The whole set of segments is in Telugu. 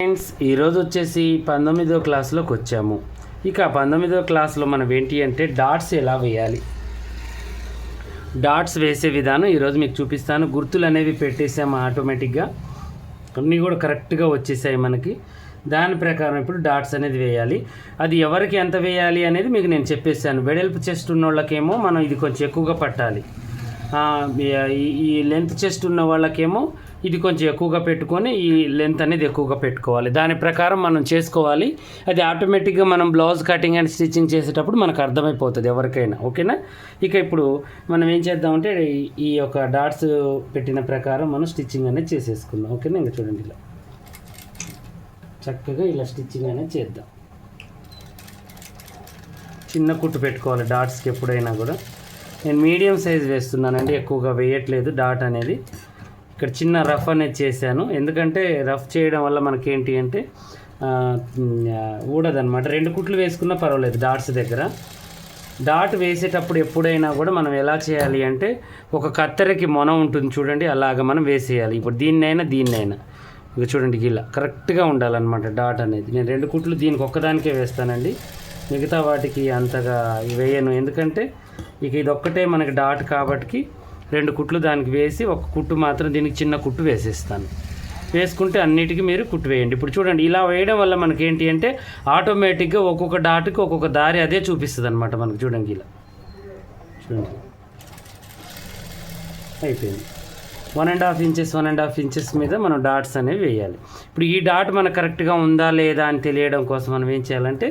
ఫ్రెండ్స్ ఈరోజు వచ్చేసి పంతొమ్మిదో క్లాస్లోకి వచ్చాము. ఇక పంతొమ్మిదో క్లాస్లో మనం ఏంటి అంటే డాట్స్ ఎలా వేయాలి? డాట్స్ వేసే విధానం ఈరోజు మీకు చూపిస్తాను. గుర్తులు అనేవి పెట్టేసాము ఆటోమేటిక్గా అన్నీ కూడా కరెక్ట్గా వచ్చేసాయి మనకి. దాని ప్రకారం ఇప్పుడు డాట్స్ అనేది వేయాలి. అది ఎవరికి ఎంత వేయాలి అనేది మీకు నేను చెప్పేసాను వెడల్పు చెస్ట్ ఉన్న వాళ్ళకేమో మనం ఇది కొంచెం ఎక్కువగా పట్టాలి. ఈ లెంత్ చెస్ట్ ఉన్న వాళ్ళకేమో ఇది కొంచెం ఎక్కువగా పెట్టుకొని ఈ లెంత్ అనేది ఎక్కువగా పెట్టుకోవాలి. దాని ప్రకారం మనం చేసుకోవాలి. అది ఆటోమేటిక్గా మనం బ్లౌజ్ కటింగ్ అండ్ స్టిచ్చింగ్ చేసేటప్పుడు మనకు అర్థమైపోతుంది ఎవరికైనా. ఓకేనా? ఇక ఇప్పుడు మనం ఏం చేద్దామంటే ఈ- యొక్క డాట్స్ పెట్టిన ప్రకారం మనం స్టిచ్చింగ్ అనేది చేసేసుకుందాం. ఓకేనా? ఇంకా చూడండి ఇలా. చక్కగా ఇలా స్టిచ్చింగ్ అనేది చేద్దాం. చిన్న కుట్టు పెట్టుకోవాలి డాట్స్కి ఎప్పుడైనా కూడా. నేను మీడియం సైజ్ వేస్తున్నానండి ఎక్కువగా వేయట్లేదు. డాట్ అనేది ఇక్కడ చిన్న రఫ్ అనేది చేశాను. ఎందుకంటే రఫ్ చేయడం వల్ల మనకేంటి అంటే ఊడదనమాట రెండు కుట్లు వేసుకున్నా పర్వాలేదు డాట్స్ దగ్గర. డాట్ వేసేటప్పుడు ఎప్పుడైనా కూడా మనం ఎలా చేయాలి అంటే ఒక కత్తెరకి మొన ఉంటుంది చూడండి అలాగ మనం వేసేయాలి. ఇప్పుడు దీన్నైనా దీన్నైనా. ఇక చూడండి ఇలా కరెక్ట్గా ఉండాలన్నమాట డాట్ అనేది. నేను రెండు కుట్లు దీనికి ఒక్కదానికే వేస్తానండి. మిగతా వాటికి అంతగా వేయను. ఎందుకంటే ఇక ఇది ఒక్కటే మనకి డాట్ కాబట్టి రెండు కుట్లు దానికి వేసి ఒక కుట్టు మాత్రం దీనికి చిన్న కుట్టు వేసేస్తాను. వేసుకుంటే అన్నిటికీ మీరు కుట్టు వేయండి. ఇప్పుడు చూడండి ఇలా వేయడం వల్ల మనకి ఏంటి అంటే ఆటోమేటిక్గా ఒక్కొక్క డాట్కి ఒక్కొక్క దారి అదే చూపిస్తుంది అనమాట మనకు. చూడండి ఇలా. చూడండి. అయిపోయింది. One and half inches one and half inches మీద మనం డాట్స్ అనేవి వేయాలి. ఇప్పుడు ఈ డాట్ మనకు కరెక్ట్గా ఉందా లేదా అని తెలియడం కోసం మనం ఏం చేయాలంటే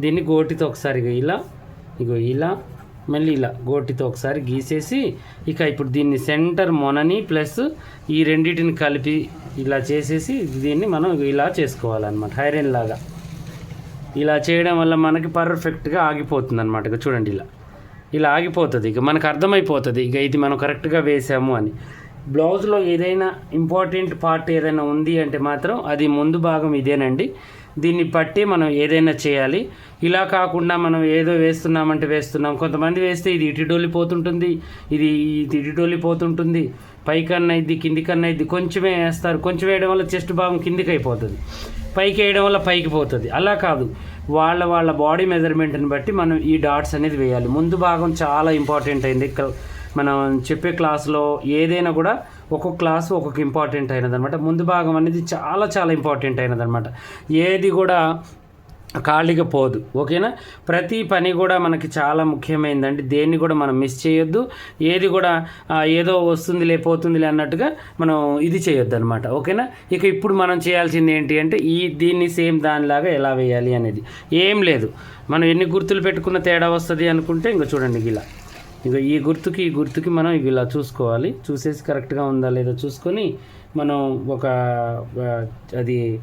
దీన్ని గోటితో ఒకసారి ఇగో ఇలా ఇగో ఇలా మళ్ళీ ఇలా గోటితో ఒకసారి గీసేసి ఇక ఇప్పుడు దీన్ని సెంటర్ మొనని ప్లస్ ఈ రెండింటిని కలిపి ఇలా చేసేసి దీన్ని మనం ఇలా చేసుకోవాలన్నమాట. హైరన్ లాగా. ఇలా చేయడం వల్ల మనకి పర్ఫెక్ట్గా ఆగిపోతుంది అనమాట ఇక చూడండి ఇలా. ఇలా ఆగిపోతుంది. ఇక మనకు అర్థమైపోతుంది. ఇక ఇది మనం కరెక్ట్గా వేసాము అని. బ్లౌజ్లో ఏదైనా ఇంపార్టెంట్ పార్ట్ ఏదైనా ఉంది అంటే మాత్రం అది ముందు భాగం ఇదేనండి. దీన్ని బట్టి మనం ఏదైనా చేయాలి. ఇలా కాకుండా మనం ఏదో వేస్తున్నామంటే వేస్తున్నాం. కొంతమంది వేస్తే ఇది ఇటుడోలిపోతుంటుంది ఇది ఇది ఇటుడోలిపోతుంటుంది. పైకన్నా ఇది కిందికన్నా ఇది కొంచెమే వేస్తారు. కొంచెం వేయడం వల్ల చెస్ట్ భాగం కిందికి అయిపోతుంది పైకి వేయడం వల్ల పైకి పోతుంది. అలా కాదు. వాళ్ళ వాళ్ళ బాడీ మెజర్మెంట్ని బట్టి మనం ఈ డాట్స్ అనేది వేయాలి. ముందు భాగం చాలా ఇంపార్టెంట్ అయింది. ఇక్కడ మనం చెప్పే క్లాస్లో ఏదైనా కూడా ఒక్కొక్క క్లాస్ ఒక్కొక్క ఇంపార్టెంట్ అయినదనమాట ముందు భాగం అనేది చాలా చాలా ఇంపార్టెంట్ అయినదనమాట ఏది కూడా ఖాళీగా పోదు ఓకేనా? ప్రతి పని కూడా మనకి చాలా ముఖ్యమైనదండి దేన్ని కూడా మనం మిస్ చేయొద్దు. ఏది కూడా ఏదో వస్తుంది లేకపోతుంది అన్నట్టుగా మనం ఇది చేయొద్దు అనమాట ఓకేనా? ఇక ఇప్పుడు మనం చేయాల్సింది ఏంటి అంటే ఈ దీన్ని సేమ్ దానిలాగా ఎలా వేయాలి అనేది. ఏం లేదు. మనం ఎన్ని గుర్తులు పెట్టుకున్న తేడా వస్తుంది అనుకుంటే ఇంకా చూడండి ఇలా. ఇక ఈ గుర్తుకి ఈ గుర్తుకి మనం ఇవి ఇలా చూసుకోవాలి. చూసేసి కరెక్ట్గా ఉందా లేదా చూసుకొని మనం ఒక అది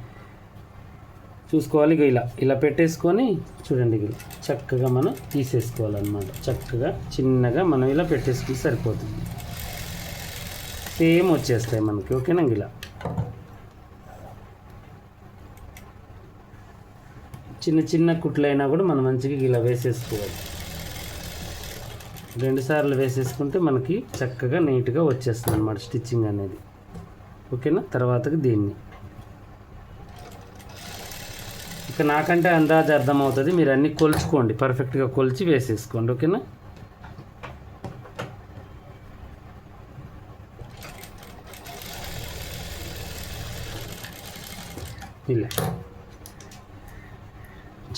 చూసుకోవాలి. ఇలా ఇలా పెట్టేసుకొని చూడండి ఇలా చక్కగా మనం తీసేసుకోవాలన్నమాట. చక్కగా చిన్నగా మనం ఇలా పెట్టేసుకుంటే సరిపోతుంది. సేమ్ వచ్చేస్తాయి మనకి. ఓకేనా ఇలా? చిన్న చిన్న కుట్లైనా కూడా మనం మంచిగా ఇలా వేసేసుకోవాలి. రెండు సార్లు వేసేసుకుంటే మనకి చక్కగా నీట్గా వచ్చేస్తుంది అనమాట స్టిచ్చింగ్ అనేది. ఓకేనా? తర్వాతకి దీన్ని. ఇక నాకంటే అందాజ అర్థమవుతుంది. మీరు అన్నీ కొలుచుకోండి. పర్ఫెక్ట్గా కొలిచి వేసేసుకోండి. ఓకేనా? ఇలా.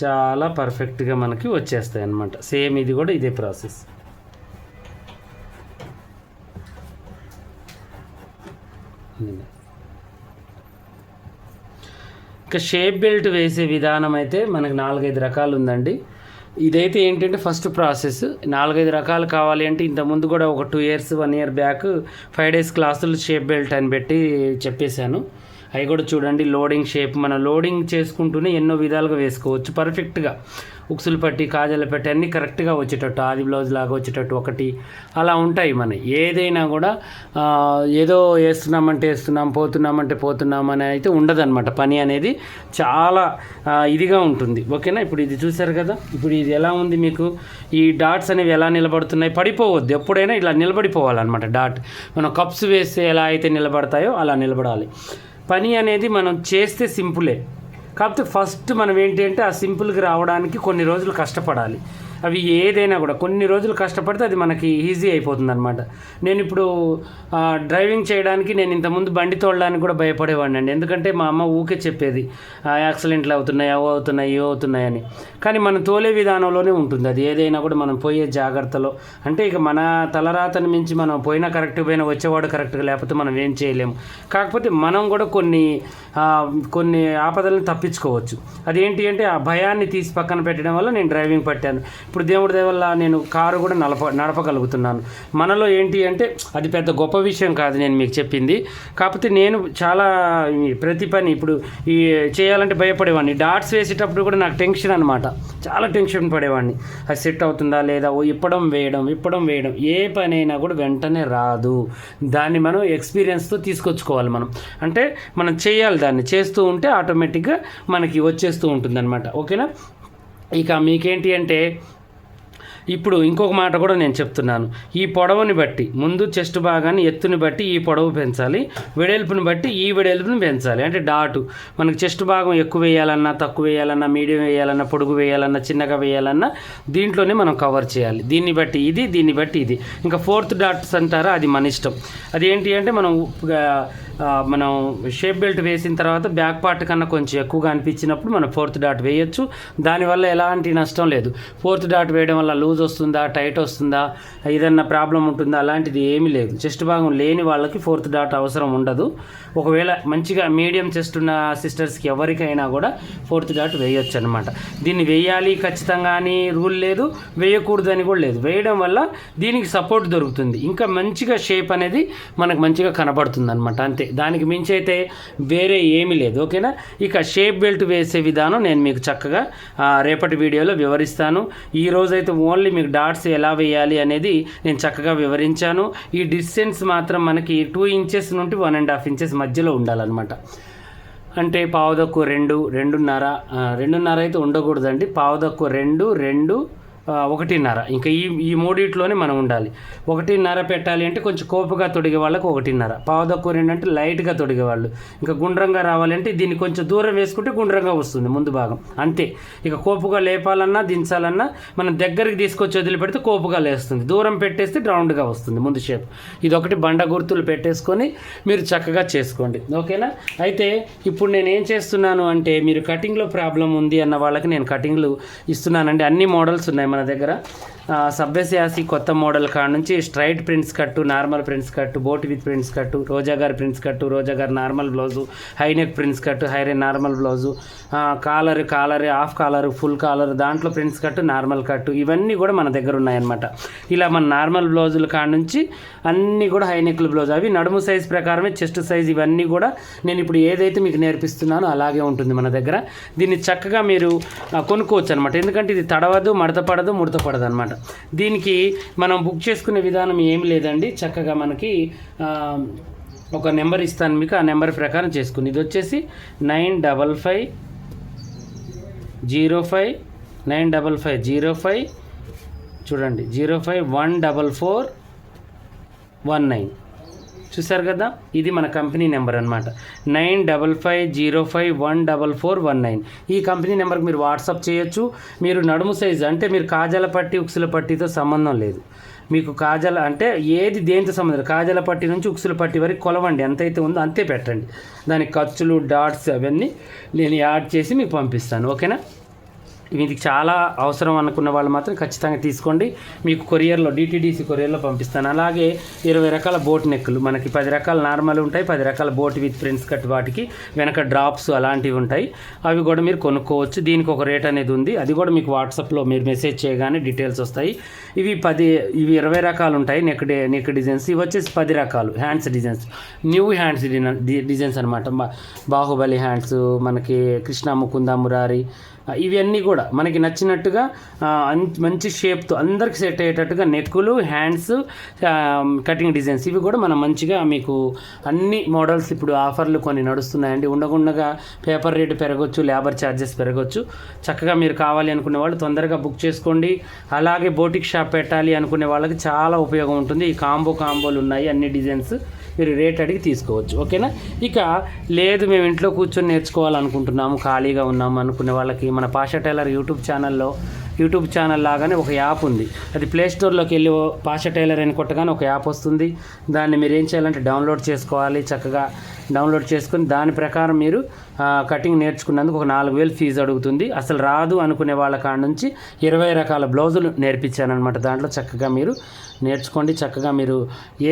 చాలా పర్ఫెక్ట్గా మనకి వచ్చేస్తాయి అన్నమాట సేమ్ ఇది కూడా ఇదే ప్రాసెస్ ఇలా. ఇక షేప్ బెల్ట్ వేసే విధానం అయితే మనకు నాలుగైదు రకాలు ఉందండి. ఇదైతే ఏంటంటే ఫస్ట్ ప్రాసెస్. నాలుగైదు రకాలు కావాలి అంటే ఇంతకుముందు కూడా ఒక two years one year back five days క్లాసులు షేప్ బెల్ట్ అని పెట్టి చెప్పేశాను. అవి కూడా చూడండి లోడింగ్ షేప్. మనం లోడింగ్ చేసుకుంటూనే ఎన్నో విధాలుగా వేసుకోవచ్చు పర్ఫెక్ట్గా. ఉక్సులు పట్టి కాజల పట్టి అన్నీ కరెక్ట్గా వచ్చేటట్టు ఆది బ్లౌజ్ లాగా వచ్చేటట్టు ఒకటి. అలా ఉంటాయి మన ఏదైనా కూడా ఏదో వేస్తున్నామంటే వేస్తున్నాం పోతున్నామంటే పోతున్నాం అని అయితే ఉండదన్నమాట. పని అనేది చాలా ఇదిగా ఉంటుంది. ఓకేనా? ఇప్పుడు ఇది చూసారు కదా? ఇప్పుడు ఇది ఎలా ఉంది మీకు? ఈ డాట్స్ అనేవి ఎలా నిలబడుతున్నాయి? పడిపోవద్దు. ఎప్పుడైనా ఇలా నిలబడిపోవాలన్నమాట డాట్. మనం కప్స్ వేస్తే ఎలా అయితే నిలబడతాయో అలా నిలబడాలి. పని అనేది మనం చేస్తే సింపులే. కాకపోతే ఫస్ట్ మనం ఏంటి అంటే ఆ సింపుల్కి రావడానికి కొన్ని రోజులు కష్టపడాలి. అవి ఏదైనా కూడా కొన్ని రోజులు కష్టపడితే అది మనకి ఈజీ అయిపోతుంది అనమాట నేను ఇప్పుడు డ్రైవింగ్ చేయడానికి నేను ఇంతకుముందు బండి తోడడానికి కూడా భయపడేవాడిని అండి. ఎందుకంటే మా అమ్మ ఊకే చెప్పేది యాక్సిడెంట్లు అవుతున్నాయి అవి అవుతున్నాయి ఇవి అవుతున్నాయని. కానీ మనం తోలే విధానంలోనే ఉంటుంది. అది ఏదైనా కూడా మనం పోయే జాగ్రత్తలో. అంటే ఇక మన తలరాతని మించి మనం పోయినా కరెక్ట్ పోయినా వచ్చేవాడు కరెక్ట్గా లేకపోతే మనం ఏం చేయలేము. కాకపోతే మనం కూడా కొన్ని కొన్ని ఆపదలను తప్పించుకోవచ్చు. అదేంటి అంటే ఆ భయాన్ని తీసి పక్కన పెట్టడం వల్ల నేను డ్రైవింగ్ పట్టాను. ఇప్పుడు దేవుడి దయ వల్ల నేను కారు కూడా నడప నడపగలుగుతున్నాను. మనలో ఏంటి అంటే అది పెద్ద గొప్ప విషయం కాదు నేను మీకు చెప్పింది. కాకపోతే నేను చాలా ప్రతి పని ఇప్పుడు ఈ చేయాలంటే భయపడేవాడిని. డాట్స్ వేసేటప్పుడు కూడా నాకు టెన్షన్ అనమాట చాలా టెన్షన్ పడేవాడిని. అది సెట్ అవుతుందా లేదా? ఓ ఇప్పడం వేయడం ఇప్పడం వేయడం. ఏ పని అయినా కూడా వెంటనే రాదు. దాన్ని మనం ఎక్స్పీరియన్స్తో తీసుకొచ్చుకోవాలి మనం. అంటే మనం చేయాలి దాన్ని. చేస్తూ ఉంటే ఆటోమేటిక్గా మనకి వచ్చేస్తూ ఉంటుంది ఓకేనా? ఇక మీకేంటి అంటే ఇప్పుడు ఇంకొక మాట కూడా నేను చెప్తున్నాను. ఈ పొడవుని బట్టి ముందు చెస్ట్ భాగాన్ని ఎత్తుని బట్టి ఈ పొడవు పెంచాలి. వెడల్పుని బట్టి ఈ వెడల్పుని పెంచాలి. అంటే డాటు. మనకి చెస్ట్ భాగం ఎక్కువ వేయాలన్నా తక్కువ వేయాలన్నా మీడియం వేయాలన్నా పొడుగు వేయాలన్నా చిన్నగా వేయాలన్నా దీంట్లోనే మనం కవర్ చేయాలి. దీన్ని బట్టి ఇది దీన్ని బట్టి ఇది. ఇంకా ఫోర్త్ డాట్స్ అంటారా? అది మన ఇష్టం. అది ఏంటి అంటే మనం మనం షేప్ బెల్ట్ వేసిన తర్వాత బ్యాక్ పార్ట్ కన్నా కొంచెం ఎక్కువగా అనిపించినప్పుడు మనం ఫోర్త్ డాట్ వేయొచ్చు. దానివల్ల ఎలాంటి నష్టం లేదు. ఫోర్త్ డాట్ వేయడం వల్ల లూజ్ వస్తుందా టైట్ వస్తుందా ఏదన్నా ప్రాబ్లం ఉంటుందా అలాంటిది ఏమీ లేదు. చెస్ట్ భాగం లేని వాళ్ళకి ఫోర్త్ డాట్ అవసరం ఉండదు. ఒకవేళ మంచిగా మీడియం చెస్ట్ ఉన్న సిస్టర్స్కి ఎవరికైనా కూడా ఫోర్త్ డాట్ వేయొచ్చు అనమాట దీన్ని వేయాలి ఖచ్చితంగా అని రూల్ లేదు వేయకూడదు అని కూడా లేదు. వేయడం వల్ల దీనికి సపోర్ట్ దొరుకుతుంది. ఇంకా మంచిగా షేప్ అనేది మనకు మంచిగా కనబడుతుంది అనమాట అంతే. దానికి మించి అయితే వేరే ఏమీ లేదు ఓకేనా? ఇక షేప్ బెల్ట్ వేసే విధానం నేను మీకు చక్కగా రేపటి వీడియోలో వివరిస్తాను. ఈ రోజైతే ఓన్లీ మీకు డాట్స్ ఎలా వేయాలి అనేది నేను చక్కగా వివరించాను. ఈ డిస్టెన్స్ మాత్రం మనకి టూ ఇంచెస్ నుండి వన్ అండ్ హాఫ్ ఇంచెస్ మధ్యలో ఉండాలన్నమాట. అంటే పావుదక్కు రెండు రెండున్నర రెండున్నర అయితే ఉండకూడదండి. పావుదక్కు రెండు రెండు ఒకటిన్నర. ఇంకా ఈ ఈ మూడిట్లోనే మనం ఉండాలి. ఒకటిన్నర పెట్టాలి అంటే కొంచెం కోపుగా తొడిగే వాళ్ళకి ఒకటిన్నర. పావుదక్కు రెండు అంటే లైట్గా తొడిగే వాళ్ళు. ఇంకా గుండ్రంగా రావాలంటే దీన్ని కొంచెం దూరం వేసుకుంటే గుండ్రంగా వస్తుంది ముందు భాగం. అంతే. ఇక కోపుగా లేపాలన్నా దించాలన్నా మనం దగ్గరికి తీసుకొచ్చి వదిలిపెడితే కోపుగా లేస్తుంది. దూరం పెట్టేస్తే రౌండ్గా వస్తుంది ముందు షేప్. ఇది ఒకటి బండ గుర్తులు పెట్టేసుకొని మీరు చక్కగా చేసుకోండి. ఓకేనా? అయితే ఇప్పుడు నేను ఏం చేస్తున్నాను అంటే మీరు కటింగ్లో ప్రాబ్లం ఉంది అన్న వాళ్ళకి నేను కటింగ్లు ఇస్తున్నానండి. అన్ని మోడల్స్ ఉన్నాయి మన దగ్గర. సబ్బెసియాసి కొత్త మోడల్ కాడ నుంచి స్ట్రైట్ ప్రింట్స్ కట్టు నార్మల్ ప్రింట్స్ కట్టు బోట్ విత్ ప్రింట్స్ కట్టు రోజా గారి ప్రింట్స్ కట్టు రోజా గారి నార్మల్ బ్లౌజు హైనెక్ ప్రింట్స్ కట్టు హైరే normal blouse collar collar half collar full collar దాంట్లో ప్రింట్స్ కట్టు నార్మల్ కట్టు ఇవన్నీ కూడా మన దగ్గర ఉన్నాయన్నమాట. ఇలా మన నార్మల్ బ్లౌజుల కాడ నుంచి అన్నీ కూడా హైనెక్లు బ్లౌజ్. అవి నడుము సైజ్ ప్రకారమే చెస్ట్ సైజ్ ఇవన్నీ కూడా నేను ఇప్పుడు ఏదైతే మీకు నేర్పిస్తున్నానో అలాగే ఉంటుంది మన దగ్గర. దీన్ని చక్కగా మీరు కొనుక్కోవచ్చు అనమాట ఎందుకంటే ఇది తడవదు మడత పడదు ముడత పడదు అనమాట దీనికి మనం బుక్ చేసుకునే విధానం ఏమి లేదండి. చక్కగా మనకి ఒక నెంబర్ ఇస్తాను మీకు ఆ నెంబర్ ప్రకారం చేసుకుని ఇది వచ్చేసి nine double five zero five nine double five zero five చూడండి zero five one double four one nine. చూసారు కదా? ఇది మన కంపెనీ నెంబర్ అనమాట nine double five zero five one double four one nine. ఈ కంపెనీ నెంబర్కి మీరు వాట్సాప్ చేయొచ్చు. మీరు నడుము సైజు అంటే మీరు కాజల పట్టి ఉక్సుల పట్టితో సంబంధం లేదు. మీకు కాజల అంటే ఏది దేనితో సంబంధం కాజల పట్టి నుంచి ఉక్సుల పట్టి వరకు కొలవండి. ఎంతైతే ఉందో అంతే పెట్టండి. దానికి ఖర్చులు డాట్స్ అవన్నీ నేను యాడ్ చేసి మీకు పంపిస్తాను. ఓకేనా? మీకు చాలా అవసరం అనుకున్న వాళ్ళు మాత్రం ఖచ్చితంగా తీసుకోండి. మీకు కొరియర్లో డిటీడీసీ కొరియర్లో పంపిస్తాను. అలాగే ఇరవై రకాల బోట్ నెక్కులు. మనకి పది రకాల నార్మల్ ఉంటాయి పది రకాల బోట్ విత్ ప్రింట్స్ కట్ వాటికి వెనక డ్రాప్స్ అలాంటివి ఉంటాయి. అవి కూడా మీరు కొనుక్కోవచ్చు. దీనికి ఒక రేట్ అనేది ఉంది. అది కూడా మీకు వాట్సాప్లో మీరు మెసేజ్ చేయగానే డీటెయిల్స్ వస్తాయి. ఇవి పది ఇవి ఇరవై రకాలు ఉంటాయి. Neck day neck designs. ఇవి వచ్చేసి పది రకాలు. Hands designs. New hands designs అనమాట బాహుబలి హ్యాండ్స్ మనకి కృష్ణ ముకుంద మురారి ఇవన్నీ కూడా కూడా మనకి నచ్చినట్టుగా మంచి షేప్తో అందరికి సెట్ అయ్యేటట్టుగా నెక్కులు హ్యాండ్స్ కటింగ్ డిజైన్స్ ఇవి కూడా మనం మంచిగా మీకు అన్ని మోడల్స్ ఇప్పుడు ఆఫర్లు కొన్ని నడుస్తున్నాయండి. ఉండకుండా పేపర్ రేట్ పెరగచ్చు లేబర్ ఛార్జెస్ పెరగచ్చు. చక్కగా మీరు కావాలి అనుకునే వాళ్ళు తొందరగా బుక్ చేసుకోండి. అలాగే బోటిక్ షాప్ పెట్టాలి అనుకునే వాళ్ళకి చాలా ఉపయోగం ఉంటుంది. ఈ కాంబో కాంబోలు ఉన్నాయి అన్ని డిజైన్స్ మీరు రేట్ అడిగి తీసుకోవచ్చు. ఓకేనా? ఇక లేదు మేము ఇంట్లో కూర్చొని నేర్చుకోవాలనుకుంటున్నాము ఖాళీగా ఉన్నాము అనుకునే వాళ్ళకి మన పాషా టైలర్ యూట్యూబ్ ఛానల్లో యూట్యూబ్ ఛానల్ లాగానే ఒక యాప్ ఉంది. అది ప్లే స్టోర్లోకి వెళ్ళి ఓ టైలర్ అని కొట్టగానే ఒక యాప్ వస్తుంది. దాన్ని మీరు ఏం చేయాలంటే డౌన్లోడ్ చేసుకోవాలి. చక్కగా డౌన్లోడ్ చేసుకుని దాని ప్రకారం మీరు కటింగ్ నేర్చుకున్నందుకు ఒక నాలుగు వేలు ఫీజు అడుగుతుంది. అసలు రాదు అనుకునే వాళ్ళ కాడ నుంచి ఇరవై రకాల బ్లౌజులు నేర్పించానమాట దాంట్లో చక్కగా మీరు నేర్చుకోండి. చక్కగా మీరు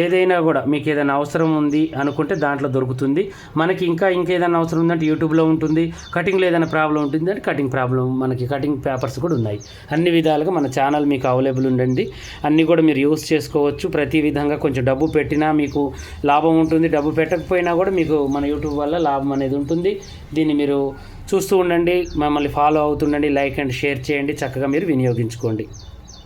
ఏదైనా కూడా మీకు ఏదైనా అవసరం ఉంది అనుకుంటే దాంట్లో దొరుకుతుంది. మనకి ఇంకా ఇంకేదైనా అవసరం ఉందంటే యూట్యూబ్లో ఉంటుంది. కటింగ్లో ఏదైనా ప్రాబ్లం ఉంటుంది అంటే కటింగ్ ప్రాబ్లం మనకి కటింగ్ పేపర్స్ కూడా ఉన్నాయి. అన్ని విధాలుగా మన ఛానల్ మీకు అవైలబుల్ ఉండండి. అన్నీ కూడా మీరు యూస్ చేసుకోవచ్చు. ప్రతి విధంగా కొంచెం డబ్బు పెట్టినా మీకు లాభం ఉంటుంది. డబ్బు పెట్టకపోయినా కూడా మీకు మన యూట్యూబ్ వల్ల లాభం అనేది ఉంటుంది. దీన్ని మీరు చూస్తూ ఉండండి. మమ్మల్ని ఫాలో అవుతుండండి. లైక్ అండ్ షేర్ చేయండి. చక్కగా మీరు వినియోగించుకోండి.